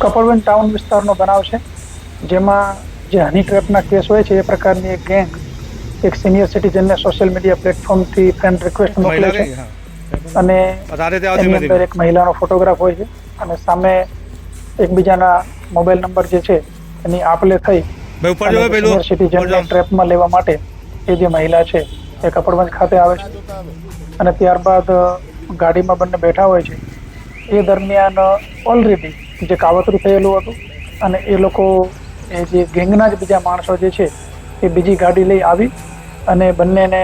Kapadvanj town વિસ્તારનો બનાવ છે જેમાં જે હની ટ્રેપના કેસ હોય છે એ પ્રકારની એક ગેંગ એક સિનિયર સિટીઝનને સોશિયલ મીડિયા પ્લેટફોર્મથી ફ્રેન્ડ રિક્વેસ્ટ મોકલે છે. અને એની અંદર એક મહિલાનો ફોટોગ્રાફ હોય છે અને સામે એકબીજાના મોબાઈલ નંબર જે છે એની આપલે થઈ સિનિયર સિટીઝનને ટ્રેપમાં લેવા માટે એ જે મહિલા છે એ કપડવંજ ખાતે આવે છે. અને ત્યારબાદ ગાડીમાં બંને બેઠા હોય છે. એ દરમિયાન ઓલરેડી જે કાવતરું થયેલું હતું અને એ લોકો, એ જે ગેંગના જ બીજા માણસો જે છે, એ બીજી ગાડી લઈ આવી અને બંનેને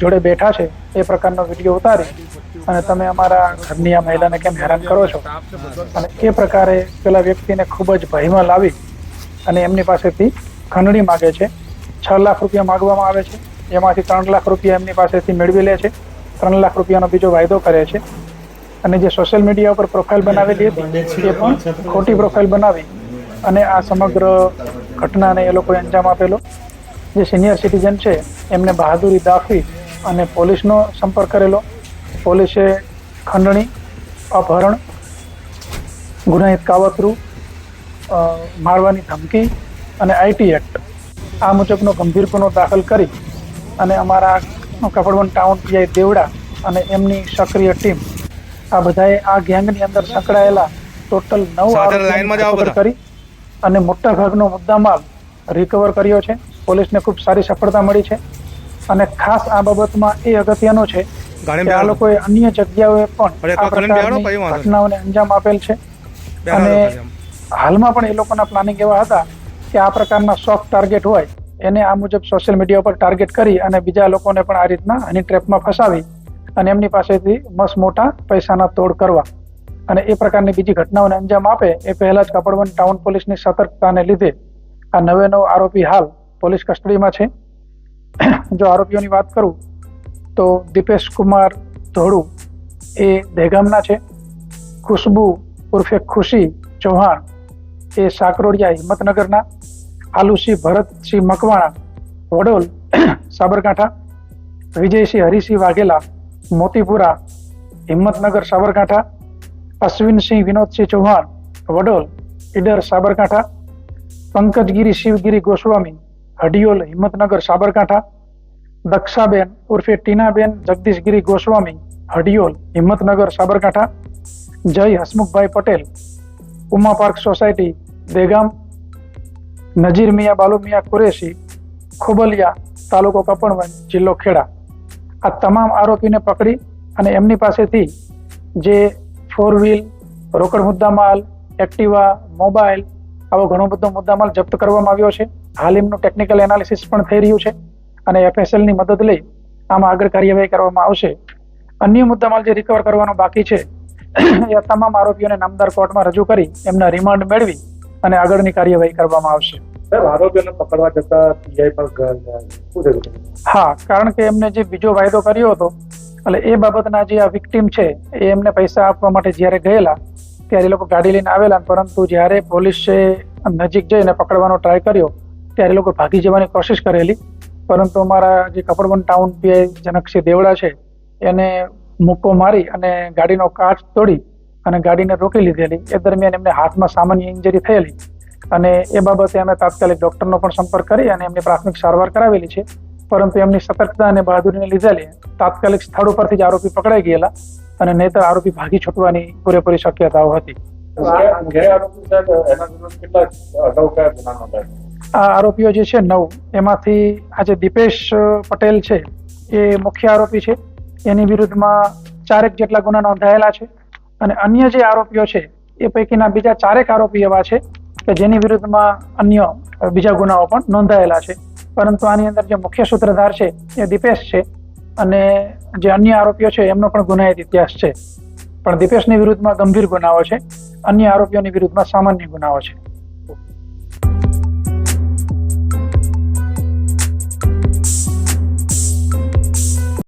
જોડે બેઠા છે. એ પ્રકારનો વીડિયો ઉતારી અને તમે અમારા ઘરની આ મહિલાને કેમ હેરાન કરો છો? અને એ પ્રકારે પેલા વ્યક્તિને ખૂબ જ ભયમાં લાવી અને એમની પાસેથી ખંડણી માગે છે. છ લાખ રૂપિયા માગવામાં આવે છે. એમાંથી ત્રણ લાખ રૂપિયા એમની પાસેથી મેળવી લે છે. ત્રણ લાખ રૂપિયાનો બીજો વાયદો કરે છે. અને જે સોશિયલ મીડિયા ઉપર પ્રોફાઇલ બનાવેલી હતી એ પણ ખોટી પ્રોફાઇલ બનાવી અને આ સમગ્ર ઘટનાને એ લોકોએ અંજામ આપેલો. જે સિનિયર સિટીઝન છે એમને બહાદુરી દાખવી અને પોલીસનો સંપર્ક કરેલો. પોલીસે ખંડણી અપહરણ ગુનાહિત કાવતરું મારવાની ધમકી અને આઈટી એક્ટ આ મુજબનો ગંભીર ગુનો દાખલ કરી અને અમારા કપડવન ટાઉન પીઆઈ દેવડા અને એમની સક્રિય ટીમ આ બધાએ આ ગેંગની અંદર સંકળાયેલા ટોટલ નવ આરોપીઓની. કરી અને મોટા ભાગનો મુદ્દામાલ રિકવર કર્યો છે. પોલીસને ખૂબ સારી સફળતા મળી છે. અને ખાસ આ બાબતમાં એ અગત્યનો છે કે આ લોકોએ અન્ય જગ્યાઓએ પણ આ પ્રકારની. ઘટનાઓને અંજામ આપેલ છે. અને હાલમાં પણ એ લોકોના પ્લાનિંગ એવા હતા કે આ પ્રકારના સોફ્ટ ટાર્ગેટ હોય એને આ મુજબ સોશિયલ મીડિયા પર ટાર્ગેટ કરી અને બીજા લોકોને પણ આ રીતના હની ટ્રેપમાં ફસાવી અને એમની પાસેથી મસ્ત મોટા પૈસાના તોડ કરવા. અને એ પ્રકારની બીજી ઘટનાઓને અંજામ આપે એ પહેલા જ કપડવન ટાઉન પોલીસની સતર્કતાને લીધે આ નવે નવ આરોપી હાલ પોલીસ કસ્ટડીમાં છે. જો આરોપીઓની વાત કરું, તો દીપેશ કુમાર ધોળુ એ દહેગામના છે. ખુશ્બુ ઉર્ફે ખુશી ચૌહાણ એ સાકરોડિયા હિંમતનગરના. આલુસિંહ ભરતસિંહ મકવાણા વડોલ સાબરકાંઠા. વિજયસિંહ હરિસિંહ વાઘેલા મોતીપુરા હિંમતનગર સાબરકાંઠા અશ્વિનસિંહ વિનોદસિંહ ચૌહાણ વડોલ ઈડર સાબરકાંઠા પંકજગીરી શિવગીરી ગોસ્વામી હડિયોલ હિંમતનગર સાબરકાંઠા દક્ષાબેન ઉર્ફે ટીનાબેન જગદીશગીરી ગોસ્વામી હડિયોલ હિંમતનગર સાબરકાંઠા જય હસમુખભાઈ પટેલ ઉમા પાર્ક સોસાયટી દેગામ નજીર મિયા બાલુ મિયા કુરેશી ખોબલિયા તાલુકો કપણવંજ જિલ્લો ખેડા આ તમામ આરોપીને પકડી અને એમની પાસેથી જે ફોર વ્હીલ રોકડ મુદ્દામાલ, એક્ટિવા, મોબાઈલ, આવો ઘણો બધો મુદ્દામાલ જપ્ત કરવામાં આવ્યો છે. હાલ એમનું ટેકનિકલ એનાલિસિસ પણ થઈ રહ્યું છે અને એફએસએલની મદદ લઈ આમાં આગળ કાર્યવાહી કરવામાં આવશે. અન્ય મુદ્દામાલ જે રિકવર કરવાનો બાકી છે, એ તમામ આરોપીઓને નામદાર કોર્ટમાં રજૂ કરી એમના રિમાન્ડ મેળવી અને આગળની કાર્યવાહી કરવામાં આવશે. આરોપીઓને પકડવા જતા પીઆઈ થયું? હા, કારણ કે એમને જે બીજો વાયદો કર્યો હતો, એટલે એ બાબતના જે આ વિક્ટીમ છે, એ એમને પૈસા આપવા માટે જ્યારે ગયેલા, ત્યારે એ લોકો ગાડી લઈને આવેલા પરંતુ જ્યારે પોલીસે નજીક જઈને પકડવાનો ટ્રાય કર્યો, ત્યારે એ લોકો ભાગી જવાની કોશિશ કરેલી. પરંતુ અમારા જે કપડવન ટાઉન પીઆઈ જનકસિંહ દેવડા છે, એને મુક્કો મારી અને ગાડીનો કાચ તોડી અને ગાડીને રોકી લીધેલી. એ દરમિયાન એમને હાથમાં સામાન્ય ઇન્જરી થયેલી. અને એ બાબતે અમે તાત્કાલિક ડોક્ટરનો પણ સંપર્ક કરી અને એમની પ્રાથમિક સારવાર કરાવેલી છે. પરંતુ એમની સતર્કતા અને બહાદુરીને લીધે તાત્કાલિક સ્થળ ઉપરથી જ આરોપી પકડાઈ ગયેલા અને નહીતર આરોપી ભાગી છૂટવાની પૂરેપૂરી શક્યતાઓ હતી. આ આરોપીઓ જે છે નવ એમાંથી આ જે દીપેશ પટેલ છે એ મુખ્ય આરોપી છે. એની વિરુદ્ધમાં ચારેક જેટલા ગુના નોંધાયેલા છે અને અન્ય જે આરોપીઓ છે એ પૈકીના બીજા ચારેક આરોપી એવા છે. કે જેની વિરુદ્ધમાં અન્ય બીજા ગુનાઓ પણ નોંધાયેલા છે. પરંતુ આની અંદર જે મુખ્ય સૂત્રધાર છે, એ દીપેશ છે અને જે અન્ય આરોપીઓ છે, એમનો પણ ગુનાહિત ઇતિહાસ છે. પણ દીપેશની વિરુદ્ધમાં ગંભીર ગુનાઓ છે, અન્ય આરોપીઓની વિરુદ્ધમાં સામાન્ય ગુનાઓ છે.